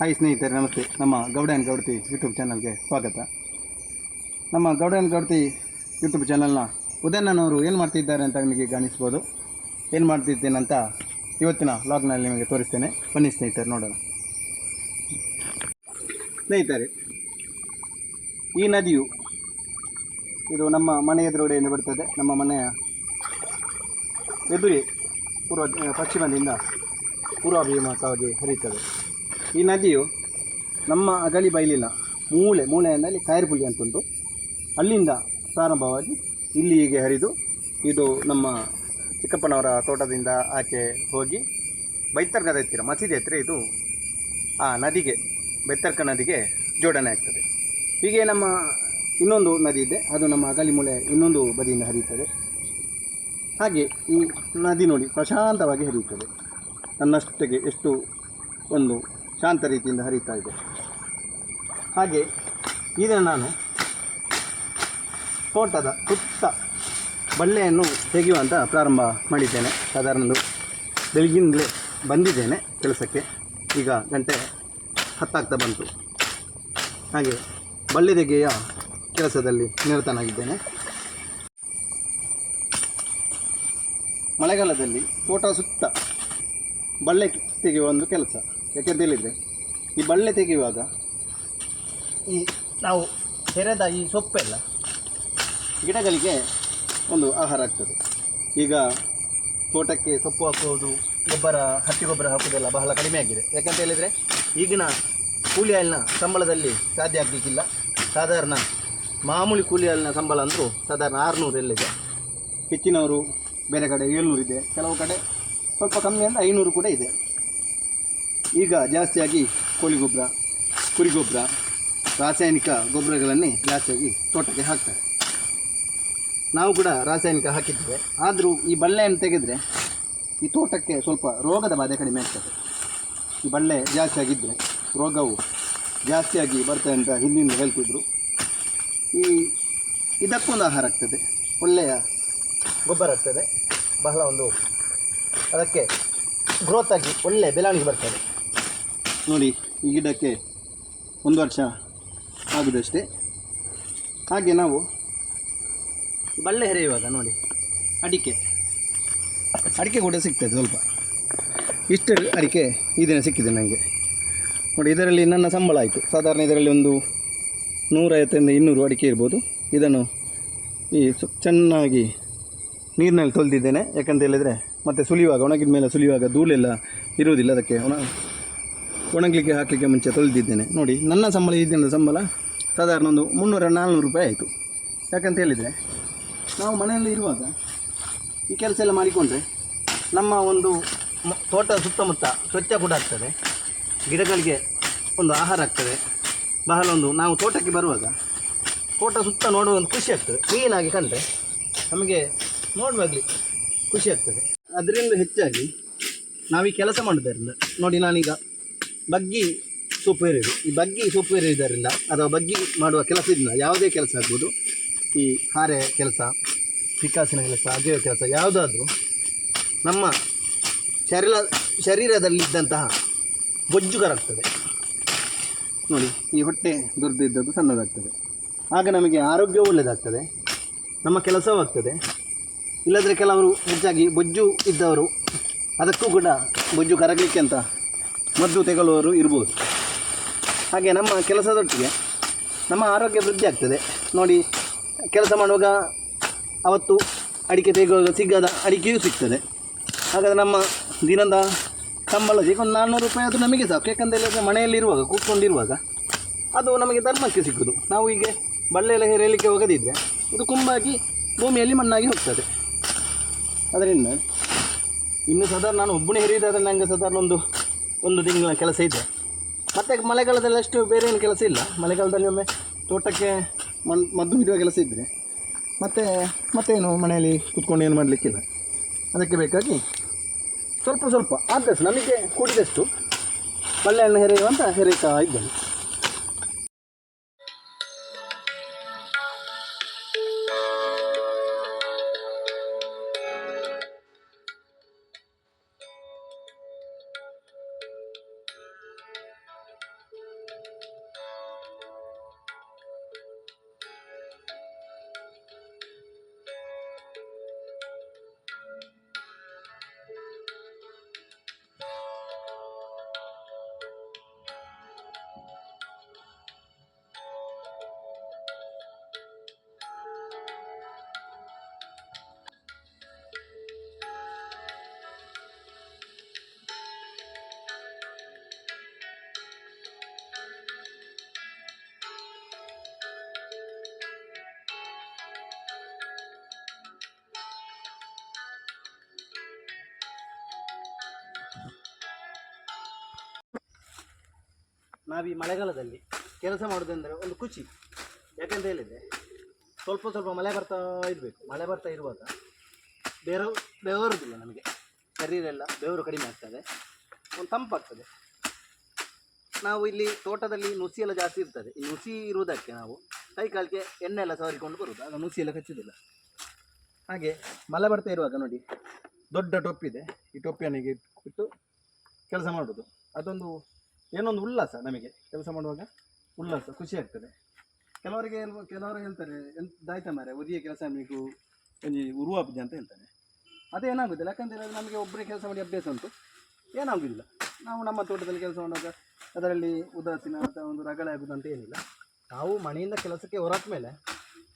Hi ಸ್ನೇಹಿತರೆ, ನಮಸ್ತೆ. ನಮ್ಮ ಗೌಡ ಆ್ಯಂಡ್ ಗೌಡತಿ ಯೂಟ್ಯೂಬ್ ಚಾನಲ್ಗೆ ಸ್ವಾಗತ. ನಮ್ಮ ಗೌಡ ಆ್ಯಂಡ್ ಗೌಡತಿ ಯೂಟ್ಯೂಬ್ ಚಾನಲ್ನ ಉದಯನವರು ಏನು ಮಾಡ್ತಿದ್ದಾರೆ ಅಂತ ನಿಮಗೆ ಗಾಣಿಸ್ಬೋದು ಏನು ಮಾಡ್ತಿದ್ದೇನಂತ ಇವತ್ತಿನ ವ್ಲಾಗ್ನಲ್ಲಿ ನಿಮಗೆ ತೋರಿಸ್ತೇನೆ. ಬನ್ನಿ ಸ್ನೇಹಿತರು, ನೋಡೋಣ. ಸ್ನೇಹಿತರೆ, ಈ ನದಿಯು ಇದು ನಮ್ಮ ಮನೆ ಎದುರುಗಡೆಯಿಂದ ಬರ್ತದೆ. ನಮ್ಮ ಮನೆಯ ಎದುರಿ ಪೂರ್ವ, ಪಶ್ಚಿಮದಿಂದ ಪೂರ್ವಾಭಿಮುಖವಾಗಿ ಹರಿಯುತ್ತದೆ. ಈ ನದಿಯು ನಮ್ಮ ಅಗಲಿ ಬೈಲಿನ ಮೂಳೆ ಮೂಳೆ ಅಂದರೆ ಕಾಯರ್ಪುಲಿ ಅಂತ ಉಂಟು ಅಲ್ಲಿಂದ ಪ್ರಾರಂಭವಾಗಿ ಇಲ್ಲಿ ಹೀಗೆ ಹರಿದು ಇದು ನಮ್ಮ ಚಿಕ್ಕಪ್ಪನವರ ತೋಟದಿಂದ ಆಚೆ ಹೋಗಿ ಬೈತರ್ಕದ ಹತ್ತಿರ, ಮಸೀದಿ ಹತ್ತಿರ ಇದು ಆ ನದಿಗೆ, ಬೈತರ್ಕ ನದಿಗೆ ಜೋಡಣೆ ಆಗ್ತದೆ. ಹೀಗೆ ನಮ್ಮ ಇನ್ನೊಂದು ನದಿ ಇದೆ, ಅದು ನಮ್ಮ ಅಗಲಿ ಮೂಳೆ ಇನ್ನೊಂದು ಬದಿಯಿಂದ ಹರಿಯುತ್ತದೆ. ಹಾಗೆ ಈ ನದಿ ನೋಡಿ ಪ್ರಶಾಂತವಾಗಿ ಹರಿಯುತ್ತದೆ. ನನ್ನಷ್ಟಕ್ಕೆ ಎಷ್ಟು ಒಂದು ಶಾಂತ ರೀತಿಯಿಂದ ಹರಿತಾ ಇದೆ. ಹಾಗೆ ಈಗ ನಾನು ತೋಟದ ಸುತ್ತ ಬಳ್ಳೆಯನ್ನು ತೆಗೆಯುವಂತ ಪ್ರಾರಂಭ ಮಾಡಿದ್ದೇನೆ. ಸಾಧಾರಣ ಬೆಳಗಿಂದಲೇ ಬಂದಿದ್ದೇನೆ ಕೆಲಸಕ್ಕೆ. ಈಗ ಗಂಟೆ ಹತ್ತಾಗ್ತಾ ಬಂತು. ಹಾಗೆ ಬಳ್ಳೆ ತೆಗೆಯ ಕೆಲಸದಲ್ಲಿ ನಿರತನಾಗಿದ್ದೇನೆ. ಮಳೆಗಾಲದಲ್ಲಿ ತೋಟ ಸುತ್ತ ಬಳ್ಳೆ ತೆಗೆಯುವ ಒಂದು ಕೆಲಸ. ಯಾಕೆಂತ ಹೇಳಿದರೆ ಈ ಬಳ್ಳೆ ತೆಗೆಯುವಾಗ ಈ ನಾವು ತೆರೆದ ಈ ಸೊಪ್ಪೆಲ್ಲ ಗಿಡಗಳಿಗೆ ಒಂದು ಆಹಾರ ಆಗ್ತದೆ. ಈಗ ತೋಟಕ್ಕೆ ಸೊಪ್ಪು ಹಾಕುವುದು, ಗೊಬ್ಬರ, ಹತ್ತಿ ಗೊಬ್ಬರ ಹಾಕುವುದೆಲ್ಲ ಬಹಳ ಕಡಿಮೆ ಆಗಿದೆ. ಯಾಕಂತ ಹೇಳಿದರೆ, ಈಗಿನ ಕೂಲಿ ಹಾಲಿನ ಸಂಬಳದಲ್ಲಿ ಸಾಧ್ಯ ಆಗಲಿಕ್ಕಿಲ್ಲ. ಸಾಧಾರಣ ಮಾಮೂಲಿ ಕೂಲಿ ಹಾಲಿನ ಸಂಬಳ ಅಂದರೂ ಸಾಧಾರಣ ಆರುನೂರು ಎಲ್ಲಿದೆ? ಹೆಚ್ಚಿನವರು ಬೇರೆ ಕಡೆ ಏಳ್ನೂರು ಇದೆ. ಕೆಲವು ಕಡೆ ಸ್ವಲ್ಪ ಕಮ್ಮಿ ಅಂದರೆ ಐನೂರು ಕೂಡ ಇದೆ. ಈಗ ಜಾಸ್ತಿಯಾಗಿ ಕೋಳಿ ಗೊಬ್ಬರ, ಕುರಿ ಗೊಬ್ಬರ, ರಾಸಾಯನಿಕ ಗೊಬ್ಬರಗಳನ್ನೇ ಜಾಸ್ತಿಯಾಗಿ ತೋಟಕ್ಕೆ ಹಾಕ್ತಾರೆ. ನಾವು ಕೂಡ ರಾಸಾಯನಿಕ ಹಾಕಿದ್ದೇವೆ. ಆದರೂ ಈ ಬಳ್ಳೆಯನ್ನು ತೆಗೆದರೆ ಈ ತೋಟಕ್ಕೆ ಸ್ವಲ್ಪ ರೋಗದ ಬಾಧೆ ಕಡಿಮೆ ಆಗ್ತದೆ. ಈ ಬಳ್ಳೆ ಜಾಸ್ತಿಯಾಗಿದ್ದರೆ ರೋಗವು ಜಾಸ್ತಿಯಾಗಿ ಬರ್ತದೆ ಅಂತ ಹಿಂದಿನಿಂದ ಹೇಳ್ತಿದ್ರು. ಈ ಇದಕ್ಕೊಂದು ಆಹಾರ ಆಗ್ತದೆ. ಒಳ್ಳೆಯ ಗೊಬ್ಬರ ಆಗ್ತದೆ. ಬಹಳ ಒಂದು ಅದಕ್ಕೆ ಗ್ರೋತ್ ಆಗಿ ಒಳ್ಳೆಯ ಬೆಳವಣಿಗೆ ಬರ್ತದೆ. ನೋಡಿ, ಈ ಗಿಡಕ್ಕೆ ಒಂದು ವರ್ಷ ಆಗುದಷ್ಟೇ. ಹಾಗೆ ನಾವು ಬಳ್ಳೆ ಹೆರೆಯುವಾಗ ನೋಡಿ, ಅಡಿಕೆ. ಅಡಿಕೆ ಕೂಡ ಸಿಗ್ತದೆ ಸ್ವಲ್ಪ. ಇಷ್ಟು ಅಡಿಕೆ ಈ ದಿನ ಸಿಕ್ಕಿದೆ ನನಗೆ ನೋಡಿ, ಇದರಲ್ಲಿ ನನ್ನ ಸಂಬಳ ಆಯಿತು. ಸಾಧಾರಣ ಇದರಲ್ಲಿ ಒಂದು ನೂರೈವತ್ತರಿಂದ ಇನ್ನೂರು ಅಡಿಕೆ ಇರ್ಬೋದು. ಇದನ್ನು ಈ ಚೆನ್ನಾಗಿ ನೀರಿನಲ್ಲಿ ತೊಳೆದಿದ್ದೇನೆ. ಯಾಕಂತ ಹೇಳಿದರೆ ಮತ್ತು ಸುಲಿಯುವಾಗ ಒಣಗಿದ ಮೇಲೆ ಸುಲಿಯುವಾಗ ಧೂಳೆಲ್ಲ ಇರುವುದಿಲ್ಲ, ಅದಕ್ಕೆ ಒಣ ಒಣಗಲಿಕ್ಕೆ ಹಾಕಲಿಕ್ಕೆ ಮುಂಚೆ ತೊಳೆದಿದ್ದೇನೆ. ನೋಡಿ, ನನ್ನ ಸಂಬಳ, ಈ ದಿನದ ಸಂಬಳ ಸಾಧಾರಣ ಒಂದು ಮುನ್ನೂರ ನಾಲ್ನೂರು ರೂಪಾಯಿ ಆಯಿತು. ಯಾಕಂತ ಹೇಳಿದರೆ, ನಾವು ಮನೆಯಲ್ಲಿ ಇರುವಾಗ ಈ ಕೆಲಸ ಎಲ್ಲ ಮಾಡಿಕೊಂಡ್ರೆ ನಮ್ಮ ಒಂದು ತೋಟ ಸುತ್ತಮುತ್ತ ಸ್ವಚ್ಛ ಕೂಡ ಆಗ್ತದೆ. ಗಿಡಗಳಿಗೆ ಒಂದು ಆಹಾರ ಆಗ್ತದೆ. ಬಹಳ ಒಂದು, ನಾವು ತೋಟಕ್ಕೆ ಬರುವಾಗ ತೋಟ ಸುತ್ತ ನೋಡುವ ಒಂದು ಖುಷಿ ಆಗ್ತದೆ. ಕ್ಲೀನಾಗಿ ಕಂಡ್ರೆ ನಮಗೆ ನೋಡುವಾಗಲಿ ಖುಷಿ ಆಗ್ತದೆ. ಅದರಿಂದ ಹೆಚ್ಚಾಗಿ ನಾವು ಕೆಲಸ ಮಾಡೋದರಿಂದ ನೋಡಿ ನಾನೀಗ ಬಗ್ಗಿ ಸೂಪರ್ ಇದೆ. ಈ ಬಗ್ಗಿ ಸೂಪರ್ ಇದರಿಂದ ಅಥವಾ ಬಗ್ಗಿ ಮಾಡುವ ಕೆಲಸದಿಂದ ಯಾವುದೇ ಕೆಲಸ ಆಗ್ಬೋದು. ಈ ಹಾರೆ ಕೆಲಸ, ಪಿಕಾಸಿನ ಕೆಲಸ ಅಗೆಯುವ ಕೆಲಸ, ಯಾವುದಾದ್ರೂ ನಮ್ಮ ಶರೀರ ಶರೀರದಲ್ಲಿದ್ದಂತಹ ಬೊಜ್ಜು ಕರಗ್ತದೆ ನೋಡಿ, ಈ ಹೊಟ್ಟೆ ದುರ್ದಿದ್ದದ್ದು ಸಣ್ಣದಾಗ್ತದೆ. ಆಗ ನಮಗೆ ಆರೋಗ್ಯವೂ ಒಳ್ಳೆಯದಾಗ್ತದೆ ನಮ್ಮ ಕೆಲಸವೂ ಆಗ್ತದೆ. ಇಲ್ಲದ್ರೆ ಕೆಲವರು ಹೆಚ್ಚಾಗಿ ಬೊಜ್ಜು ಇದ್ದವರು, ಅದಕ್ಕೂ ಕೂಡ ಬೊಜ್ಜು ಕರಗಲಿಕ್ಕೆ ಅಂತ ಮದ್ದು ತೆಗೊಳ್ಳುವವರು ಇರ್ಬೋದು. ಹಾಗೆ ನಮ್ಮ ಕೆಲಸದೊಟ್ಟಿಗೆ ನಮ್ಮ ಆರೋಗ್ಯ ವೃದ್ಧಿ ಆಗ್ತದೆ. ನೋಡಿ, ಕೆಲಸ ಮಾಡುವಾಗ ಅವತ್ತು ಅಡಿಕೆ ತೆಗೆಯುವಾಗ ಸಿಗದ ಅಡಿಕೆಯೂ ಸಿಗ್ತದೆ. ಹಾಗಾದರೆ ನಮ್ಮ ದಿನದ ಸಂಬಳ ಒಂದು ನಾನ್ನೂರು ರೂಪಾಯಿ ಅದು ನಮಗೆ ಸಾಕು. ಯಾಕಂದರೆ ಮನೆಯಲ್ಲಿರುವಾಗ ಕೂತ್ಕೊಂಡಿರುವಾಗ ಅದು ನಮಗೆ ಧರ್ಮಕ್ಕೆ ಸಿಕ್ಕುದು. ನಾವು ಹೀಗೆ ಬಳ್ಳೆ ಎಲ್ಲ ಹೇರಲಿಕ್ಕೆ ಹೋಗದಿದ್ದರೆ ಇದು ಕುಂಬಾಗಿ ಭೂಮಿಯಲ್ಲಿ ಮಣ್ಣಾಗಿ ಹೋಗ್ತದೆ. ಅದರಿಂದ ಇನ್ನು ಸಾಧಾರಣ ನಾನು ಒಬ್ಬನೇ ಹೇರಿದ್ದಾದ್ರೆ ನನಗೆ ಸಾಧಾರಣ ಒಂದು ಒಂದು ತಿಂಗಳ ಕೆಲಸ ಇದೆ. ಮತ್ತು ಮಳೆಗಾಲದಲ್ಲಿ ಅಷ್ಟು ಬೇರೆ ಏನು ಕೆಲಸ ಇಲ್ಲ. ಮಳೆಗಾಲದಲ್ಲಿ ಒಮ್ಮೆ ತೋಟಕ್ಕೆ ಮಣ್ ಮದ್ದು ಇಡುವ ಕೆಲಸ ಇದ್ದರೆ ಮತ್ತು, ಮತ್ತೇನು ಮನೆಯಲ್ಲಿ ಕೂತ್ಕೊಂಡು ಏನು ಮಾಡಲಿಕ್ಕಿಲ್ಲ. ಅದಕ್ಕೆ ಬೇಕಾಗಿ ಸ್ವಲ್ಪ ಸ್ವಲ್ಪ. ಆದಷ್ಟು ನಮಗೆ ಕೂಡಿದಷ್ಟು ಬಳ್ಳೆಹಣ್ಣು ಹೆರೆಯುವಂತ ಹೆರೆಯುತ್ತಾ ಇದ್ದೇನೆ. ನಾವು ಈ ಮಳೆಗಾಲದಲ್ಲಿ ಕೆಲಸ ಮಾಡೋದೆಂದರೆ ಒಂದು ಖುಷಿ ಯಾಕೆಂತ ಹೇಳಿದರೆ ಸ್ವಲ್ಪ ಸ್ವಲ್ಪ ಮಳೆ ಬರ್ತಾ ಇರಬೇಕು. ಮಳೆ ಬರ್ತಾ ಇರುವಾಗ ಬೇರೆ, ಬೆವರುದಿಲ್ಲ ನಮಗೆ. ಶರೀರೆಲ್ಲ ಬೆವರು ಕಡಿಮೆ ಆಗ್ತದೆ. ಒಂದು ತಂಪಾಗ್ತದೆ ನಾವು ಇಲ್ಲಿ ತೋಟದಲ್ಲಿ ನುಸಿ ಎಲ್ಲ ಜಾಸ್ತಿ ಇರ್ತದೆ. ಈ ನುಸಿ ಇರುವುದಕ್ಕೆ ನಾವು ಕೈ ಕಾಲಿಗೆ ಎಣ್ಣೆ ಎಲ್ಲ ಸವರಿಕೊಂಡು ಬರುವುದು ಆಗ ನುಸಿ ಎಲ್ಲ ಕಚ್ಚುವುದಿಲ್ಲ ಹಾಗೆ ಮಳೆ ಬರ್ತಾ ಇರುವಾಗ ನೋಡಿ ದೊಡ್ಡ ಟೊಪ್ಪಿದೆ. ಈ ಟೊಪ್ಪಿಯನ್ನು ಇಟ್ಟು ಕೆಲಸ ಮಾಡೋದು. ಅದೊಂದು ಏನೊಂದು ಉಲ್ಲಾಸ ನಮಗೆ ಕೆಲಸ ಮಾಡುವಾಗ ಉಲ್ಲಾಸ ಖುಷಿ ಆಗ್ತದೆ. ಕೆಲವರಿಗೆ ಕೆಲವರು ಹೇಳ್ತಾರೆ, ಎಂತ ದಾಯ್ತ ಮಾರೆ ಉದಿಯ ಕೆಲಸ ನಮಗೆ ಒಂಜಿ ಉರುವಾಪುಜಿ ಅಂತ ಹೇಳ್ತಾರೆ. ಅದೇನಾಗುದಿಲ್ಲ ಯಾಕಂದರೆ ನಮಗೆ ಒಬ್ಬರೇ ಕೆಲಸ ಮಾಡಿ ಅಭ್ಯಾಸ ಉಂಟು. ಏನಾಗುದಿಲ್ಲ. ನಾವು ನಮ್ಮ ತೋಟದಲ್ಲಿ ಕೆಲಸ ಮಾಡುವಾಗ ಅದರಲ್ಲಿ ಉದಾಸೀನ ಅಥವಾ ಒಂದು ರಗಳೆ ಆಗುದು ಅಂತ ಏನಿಲ್ಲ. ನಾವು ಮನೆಯಿಂದ ಕೆಲಸಕ್ಕೆ ಹೊರತ ಮೇಲೆ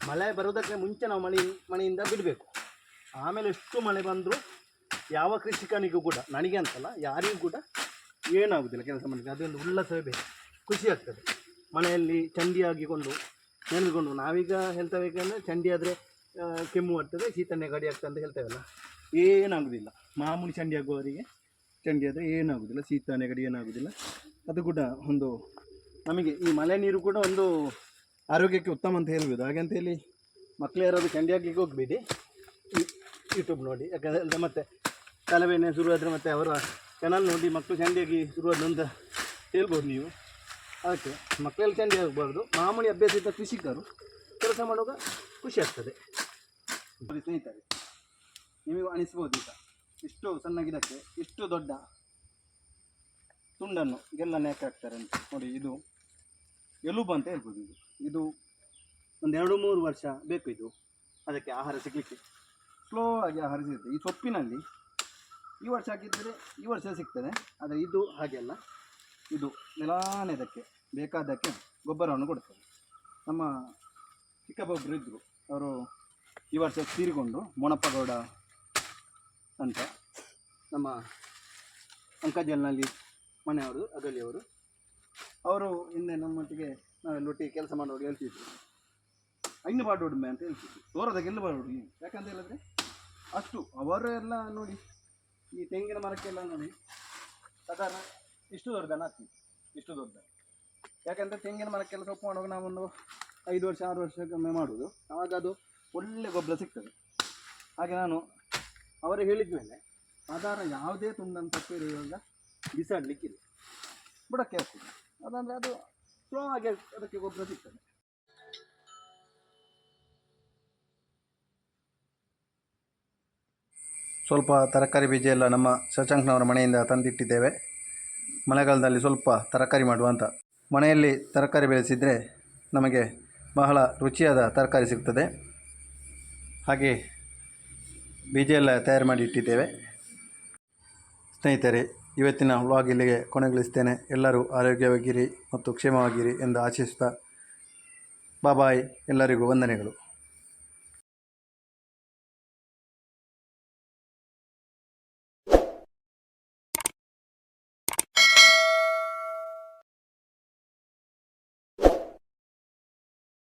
ಮಳೆ ಬರೋದಕ್ಕೆ ಮುಂಚೆ ನಾವು ಮಳೆ ಮನೆಯಿಂದ ಬಿಡಬೇಕು. ಆಮೇಲೆ ಎಷ್ಟು ಮಳೆ ಬಂದರೂ ಯಾವ ಕೃಷಿಕನಿಗೂ ಕೂಡ, ನನಗೆ ಅಂತಲ್ಲ, ಯಾರಿಗೂ ಕೂಡ ಏನಾಗುದಿಲ್ಲ ಕೆಲಸ ಮಾಡಲಿಕ್ಕೆ. ಅದೊಂದು ಉಲ್ಲಾಸವೇ ಬೇಕು ಖುಷಿ ಆಗ್ತದೆ. ಮನೆಯಲ್ಲಿ ಚಂಡಿ ಆಗಿಕೊಂಡು ನೆನೆದುಕೊಂಡು ನಾವೀಗ ಹೇಳ್ತಬೇಕಂದ್ರೆ ಚಂಡಿ ಆದರೆ ಕೆಮ್ಮು ಬರ್ತದೆ ಶೀತ ನೆಗಡಿ ಆಗ್ತದೆ ಅಂತ ಹೇಳ್ತೇವಲ್ಲ. ಏನಾಗುವುದಿಲ್ಲ ಮಾಮೂಲಿ ಚಂಡಿ ಆಗುವವರಿಗೆ ಚಂಡಿ ಆದರೆ ಏನಾಗುವುದಿಲ್ಲ ಶೀತ ನೆಗಡಿ ಏನಾಗುದಿಲ್ಲ. ಅದು ಕೂಡ ಒಂದು ನಮಗೆ ಈ ಮಳೆ ನೀರು ಕೂಡ ಒಂದು ಆರೋಗ್ಯಕ್ಕೆ ಉತ್ತಮ ಅಂತ ಹೇಳ್ಬೋದು. ಹಾಗಂತ ಹೇಳಿ ಮಕ್ಕಳು ಯಾರಾದರೂ ಚಂಡಿ ಆಗಲಿಕ್ಕೆ ಹೋಗಬೇಡಿ. ಯೂಟ್ಯೂಬ್ ನೋಡಿ. ಯಾಕಂದರೆ ಮತ್ತೆ ತಲೆಬೇನೆ ಆದರೆ ಮತ್ತೆ ಅವರ ಚಾನಲ್ ನೋಡಿ ಮಕ್ಕಳು ಚಂಡಿಯಾಗಿ ಶುರುವಾದ್ರು ಅಂತ ಹೇಳ್ಬೋದು ನೀವು. ಅದಕ್ಕೆ ಮಕ್ಕಳಲ್ಲಿ ಚಂಡಿ ಆಗಬಾರ್ದು. ಮಾಮೂಲಿ ಅಭ್ಯಾಸ ಇದ್ದ ಕೃಷಿಕರು ಕೆಲಸ ಮಾಡುವಾಗ ಖುಷಿ ಆಗ್ತದೆ. ಸ್ನೇಹಿತರೆ, ನಿಮಗೆ ಅನಿಸ್ಬೋದು ಈಗ. ಇಷ್ಟು ಸಣ್ಣ ಗಿಡಕ್ಕೆ ಇಷ್ಟು ದೊಡ್ಡ ತುಂಡನ್ನು ಗೆಲ್ಲ ಯಾಕೆ ಹಾಕ್ತಾರೆ ಅಂತ. ನೋಡಿ, ಇದು ಎಲುಬು ಅಂತ ಹೇಳ್ಬೋದು ಇದು. ಇದು ಒಂದು ಎರಡು ಮೂರು ವರ್ಷ ಬೇಕು ಇದು. ಅದಕ್ಕೆ ಆಹಾರ ಸಿಗಲಿಕ್ಕೆ. ಸ್ಲೋ ಆಗಿ ಆಹಾರ ಸಿಗುತ್ತೆ. ಈ ಸೊಪ್ಪಿನಲ್ಲಿ ಈ ವರ್ಷ ಹಾಕಿದ್ದರೆ ಈ ವರ್ಷ ಸಿಗ್ತದೆ, ಆದರೆ ಇದು ಹಾಗೆ ಅಲ್ಲ. ಇದು ನೆಲಾನೆದಕ್ಕೆ, ಬೇಕಾದಕ್ಕೆ ಗೊಬ್ಬರವನ್ನು ಕೊಡ್ತದೆ ನಮ್ಮ ಚಿಕ್ಕಬ್ಬೊಬ್ಬರು ಇದ್ದರು ಅವರು ಈ ವರ್ಷ ತೀರಿಕೊಂಡು ಮೊಣಪ್ಪಗೌಡ ಅಂತ ನಮ್ಮ ಅಂಕಜಲ್ನಲ್ಲಿ ಮನೆಯವರು, ಅಗಲಿಯವರು, ಅವರು ಹಿಂದೆ ನಮ್ಮೊಟ್ಟಿಗೆ ನಾವೆಲ್ಲೊಟ್ಟಿಗೆ ಕೆಲಸ ಮಾಡೋರು ಹೇಳ್ತಿದ್ರು. ಐನು ಬಾಡೋಡ್ಮೆ ಅಂತ ಹೇಳ್ತಿದ್ರು. ತೋರದಾಗ ಎಲ್ಲ ಬಾಡುಮೆ ಯಾಕಂತ ಹೇಳಿದ್ರೆ ಅಷ್ಟು ಅವರೆಲ್ಲ ನೋಡಿ ಈ ತೆಂಗಿನ ಮರಕ್ಕೆಲ್ಲ ನೋಡಿ ಸಾಧಾರಣ ಇಷ್ಟು ದೊಡ್ಡದಲ್ಲ ಹಾಕ್ತೀವಿ ಇಷ್ಟು ದೊಡ್ಡ ಯಾಕಂದರೆ ತೆಂಗಿನ ಮರಕ್ಕೆಲ್ಲ ಸೊಪ್ಪು ಮಾಡುವಾಗ ನಾವೊಂದು ಐದು ವರ್ಷ, ಆರು ವರ್ಷಕ್ಕೊಮ್ಮೆ ಮಾಡೋದು. ಆವಾಗ ಅದು ಒಳ್ಳೆ ಗೊಬ್ಬರ ಸಿಗ್ತದೆ. ಹಾಗೆ ನಾನು ಅವರೇ ಹೇಳಿದ ಮೇಲೆ ಸಾಧಾರಣ ಯಾವುದೇ ತುಂಡನ್ನು ಸೊಪ್ಪು ಇರುವಾಗ ಬಿಸಾಡಲಿಕ್ಕಿಲ್ಲ. ಬುಡಕ್ಕೆ ಹಾಕ್ತದೆ ಅದಂದರೆ ಅದು ಸ್ಲೋ ಆಗಿ ಅದಕ್ಕೆ ಗೊಬ್ಬರ ಸಿಗ್ತದೆ. ಸ್ವಲ್ಪ ತರಕಾರಿ ಬೀಜ ಎಲ್ಲ ನಮ್ಮ ಶಶಾಂಕ್ನವರ ಮನೆಯಿಂದ ತಂದಿಟ್ಟಿದ್ದೇವೆ. ಮಳೆಗಾಲದಲ್ಲಿ ಸ್ವಲ್ಪ ತರಕಾರಿ ಮಾಡುವ ಅಂತ. ಮನೆಯಲ್ಲಿ ತರಕಾರಿ ಬೆಳೆಸಿದರೆ ನಮಗೆ ಬಹಳ ರುಚಿಯಾದ ತರಕಾರಿ ಸಿಗ್ತದೆ. ಹಾಗೆ ಬೀಜ ಎಲ್ಲ ತಯಾರು ಮಾಡಿ ಇಟ್ಟಿದ್ದೇವೆ. ಸ್ನೇಹಿತರೆ, ಇವತ್ತಿನ ವ್ಲಾಗ್ ಇಲ್ಲಿಗೆ ಕೊನೆಗೊಳಿಸ್ತೇನೆ. ಎಲ್ಲರೂ ಆರೋಗ್ಯವಾಗಿರಿ ಮತ್ತು ಕ್ಷೇಮವಾಗಿರಿ ಎಂದು ಆಶಿಸುತ್ತಾ ಬಾಬಾಯ್ ಎಲ್ಲರಿಗೂ ವಂದನೆಗಳು.